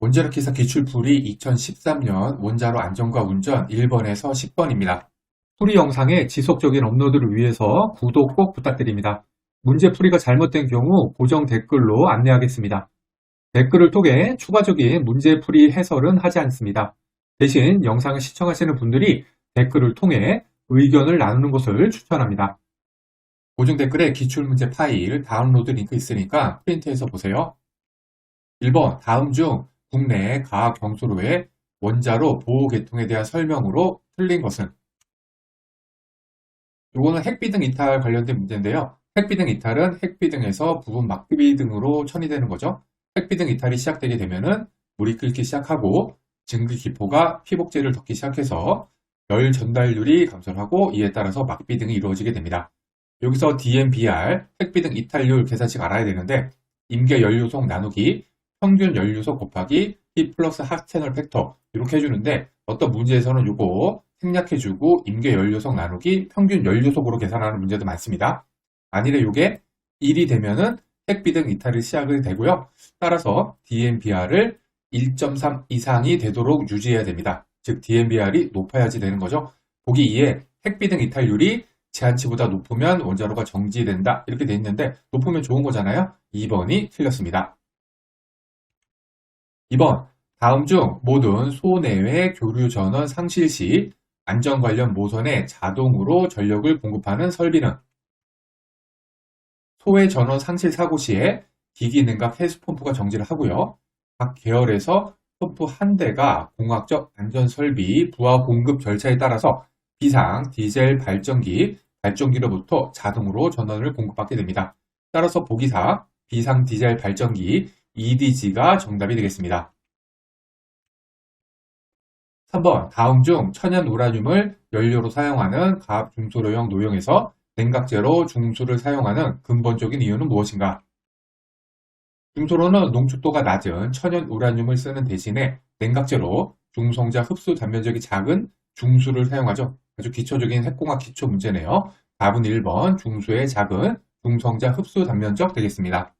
원자력 기사 기출풀이 2013년 원자로 안전과 운전 1번에서 10번입니다. 풀이 영상의 지속적인 업로드를 위해서 구독 꼭 부탁드립니다. 문제 풀이가 잘못된 경우 고정 댓글로 안내하겠습니다. 댓글을 통해 추가적인 문제 풀이 해설은 하지 않습니다. 대신 영상을 시청하시는 분들이 댓글을 통해 의견을 나누는 것을 추천합니다. 고정 댓글에 기출문제 파일 다운로드 링크 있으니까 프린트해서 보세요. 1번 다음 중 국내 과학 경수로의 원자로 보호 계통에 대한 설명으로 틀린 것은 이거는 핵비등 이탈 관련된 문제인데요. 핵비등 이탈은 핵비등에서 부분 막비등으로 천이되는 거죠. 핵비등 이탈이 시작되게 되면은 물이 끓기 시작하고 증기 기포가 피복제를 덮기 시작해서 열 전달률이 감소하고 이에 따라서 막비등이 이루어지게 됩니다. 여기서 DMBR 핵비등 이탈률 계산식 알아야 되는데 임계 연료속 나누기 평균 연료속 곱하기 P 플러스 합채널 팩터 이렇게 해주는데 어떤 문제에서는 이거 생략해주고 임계 연료속 나누기 평균 연료속으로 계산하는 문제도 많습니다. 만일에 이게 1이 되면은 핵비등 이탈이 시작이 되고요. 따라서 DMBR을 1.3 이상이 되도록 유지해야 됩니다. 즉 DMBR이 높아야지 되는 거죠. 보기 2에 핵비등 이탈률이 제한치보다 높으면 원자로가 정지된다 이렇게 돼 있는데 높으면 좋은 거잖아요. 2번이 틀렸습니다. 2번 다음 중 모든 소내외 교류 전원 상실 시 안전 관련 모선에 자동으로 전력을 공급하는 설비는 소외 전원 상실 사고 시에 기기 냉각 해수 펌프가 정지를 하고요. 각 계열에서 펌프 한 대가 공학적 안전 설비 부하 공급 절차에 따라서 비상 디젤 발전기 발전기로부터 자동으로 전원을 공급받게 됩니다. 따라서 보기사 비상 디젤 발전기 EDG가 정답이 되겠습니다. 3번 다음 중 천연 우라늄을 연료로 사용하는 가압 중소로용 노용에서 냉각제로 중수를 사용하는 근본적인 이유는 무엇인가? 중소로는 농축도가 낮은 천연 우라늄을 쓰는 대신에 냉각제로 중성자 흡수 단면적이 작은 중수를 사용하죠. 아주 기초적인 핵공학 기초 문제네요. 답은 1번 중수의 작은 중성자 흡수 단면적 되겠습니다.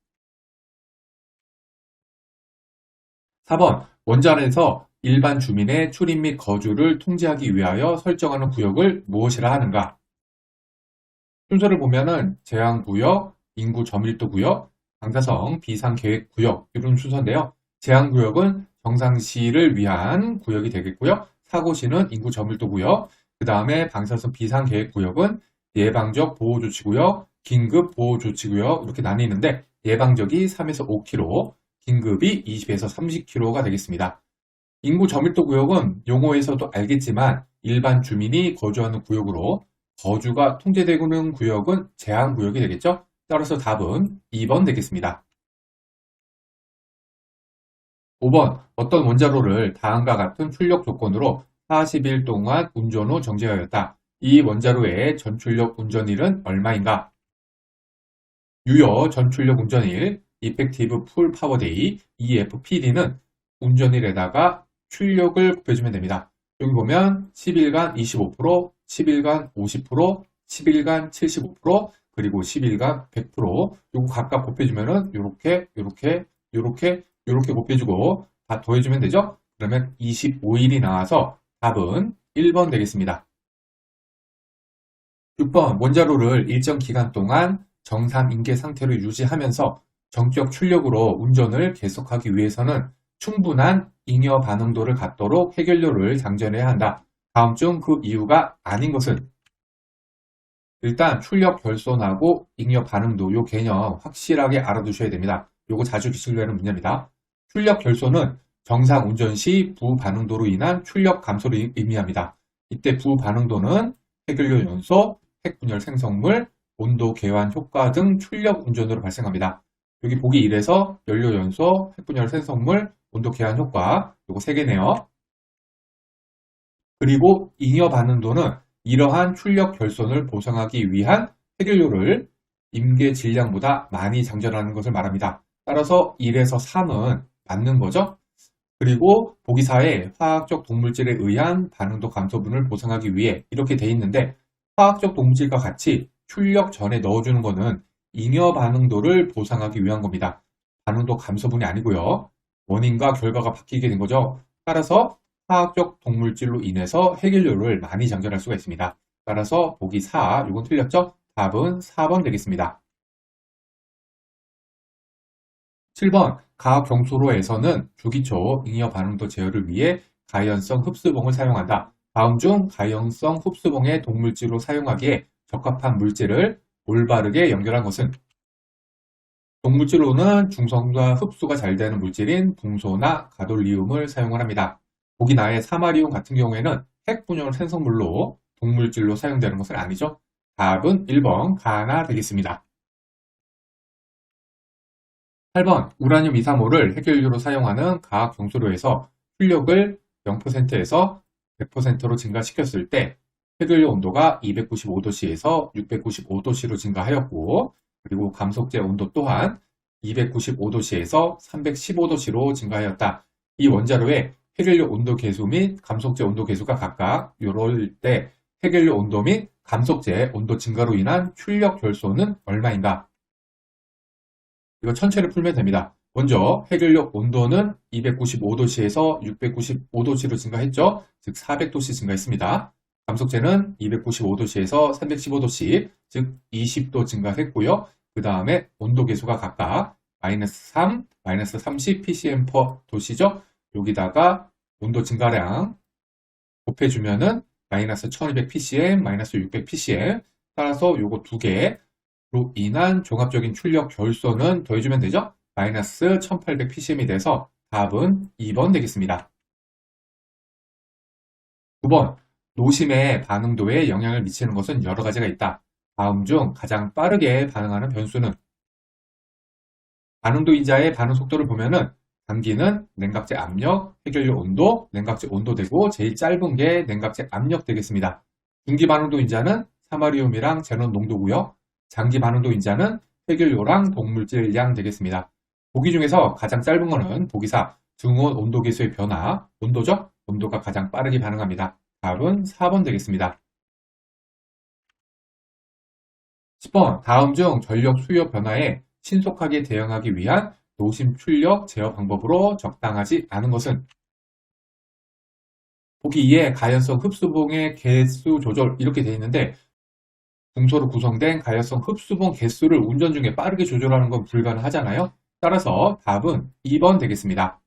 4번 원자로에서 일반 주민의 출입 및 거주를 통제하기 위하여 설정하는 구역을 무엇이라 하는가? 순서를 보면은 제한구역, 인구 저밀도 구역, 방사성 비상계획 구역 이런 순서인데요. 제한구역은 정상시를 위한 구역이 되겠고요. 사고시는 인구 저밀도 구역, 그 다음에 방사성 비상계획 구역은 예방적 보호조치구역, 긴급 보호조치구역 이렇게 나뉘는데 예방적이 3에서 5km, 긴급이 20에서 30km가 되겠습니다. 인구 저밀도 구역은 용어에서도 알겠지만 일반 주민이 거주하는 구역으로 거주가 통제되는 구역은 제한 구역이 되겠죠? 따라서 답은 2번 되겠습니다. 5번 어떤 원자로를 다음과 같은 출력 조건으로 40일 동안 운전 후 정지하였다. 이 원자로의 전출력 운전일은 얼마인가? 유효 전출력 운전일 이펙티브 풀 파워데이 EFPD는 운전일에다가 출력을 곱해주면 됩니다. 여기 보면 10일간 25%, 10일간 50%, 10일간 75%, 그리고 10일간 100% 요거 각각 곱해주면은 요렇게 요렇게 요렇게 요렇게 곱해주고 다 더해주면 되죠? 그러면 25일이 나와서 답은 1번 되겠습니다. 6번 원자로를 일정 기간 동안 정상 인계 상태로 유지하면서 정격 출력으로 운전을 계속하기 위해서는 충분한 잉여 반응도를 갖도록 해결료를 장전해야 한다. 다음 중 그 이유가 아닌 것은 일단 출력 결손하고 잉여 반응도 요 개념 확실하게 알아두셔야 됩니다. 요거 자주 기출되는 문제입니다. 출력 결손은 정상 운전 시 부반응도로 인한 출력 감소를 의미합니다. 이때 부반응도는 해결료 연소, 핵분열 생성물, 온도 개환 효과 등 출력 운전으로 발생합니다. 여기 보기 1에서 연료 연소, 핵분열 생성물, 온도 개환 효과 요거 3개네요. 그리고 잉여 반응도는 이러한 출력 결손을 보상하기 위한 해결료를 임계 질량보다 많이 장전하는 것을 말합니다. 따라서 1에서 3은 맞는 거죠. 그리고 보기 4에 화학적 동물질에 의한 반응도 감소분을 보상하기 위해 이렇게 돼 있는데 화학적 동물질과 같이 출력 전에 넣어주는 것은 잉여 반응도를 보상하기 위한 겁니다. 반응도 감소분이 아니고요. 원인과 결과가 바뀌게 된 거죠. 따라서 화학적 동물질로 인해서 해결료를 많이 장전할 수가 있습니다. 따라서 보기 4, 이건 틀렸죠? 답은 4번 되겠습니다. 7번 가경소로에서는 주기초 잉여 반응도 제어를 위해 가연성 흡수봉을 사용한다. 다음 중 가연성 흡수봉의 동물질로 사용하기에 적합한 물질을 올바르게 연결한 것은 동물질로는 중성과 흡수가 잘 되는 물질인 붕소나 가돌리움을 사용을 합니다. 보기 나의 사마리움 같은 경우에는 핵분열 생성물로 동물질로 사용되는 것은 아니죠. 답은 1번 가나 되겠습니다. 8번 우라늄 235를 해결료로 사용하는 과학 경소로에서 출력을 0%에서 100%로 증가시켰을 때 해결료 온도가 295도씨에서 695도씨로 증가하였고 그리고 감속제 온도 또한 295도씨에서 315도씨로 증가하였다. 이 원자로의 해결료 온도 계수 및 감속제 온도 계수가 각각 이럴 때 해결료 온도 및 감속제 온도 증가로 인한 출력 결소는 얼마인가? 이거 천체를 풀면 됩니다. 먼저 해결력 온도는 295도씨에서 695도씨로 증가했죠. 즉 400도씨 증가했습니다. 감속제는 295도씨에서 315도씨, 즉 20도 증가했고요. 그 다음에 온도 계수가 각각 마이너스 3, 마이너스 30 ppm per 도시죠. 여기다가 온도 증가량 곱해주면은 마이너스 1200 ppm, 마이너스 600 ppm 따라서 요거 두 개로 인한 종합적인 출력 결소는 더해주면 되죠. 마이너스 1800 ppm이 돼서 답은 2번 되겠습니다. 9번 노심의 반응도에 영향을 미치는 것은 여러 가지가 있다. 다음 중 가장 빠르게 반응하는 변수는 반응도 인자의 반응 속도를 보면은 단기는 냉각제 압력, 해결료 온도, 냉각제 온도 되고 제일 짧은 게 냉각제 압력 되겠습니다. 중기 반응도 인자는 사마리움이랑 제논 농도고요. 장기 반응도 인자는 해결료랑 동물질 양 되겠습니다. 보기 중에서 가장 짧은 거는 보기 4, 등온 온도 계수의 변화, 온도죠? 온도가 가장 빠르게 반응합니다. 답은 4번 되겠습니다. 10번 다음 중 전력 수요 변화에 신속하게 대응하기 위한 노심 출력 제어 방법으로 적당하지 않은 것은 보기 2에 가연성 흡수봉의 개수 조절 이렇게 되어 있는데 중소로 구성된 가연성 흡수봉 개수를 운전 중에 빠르게 조절하는 건 불가능하잖아요. 따라서 답은 2번 되겠습니다.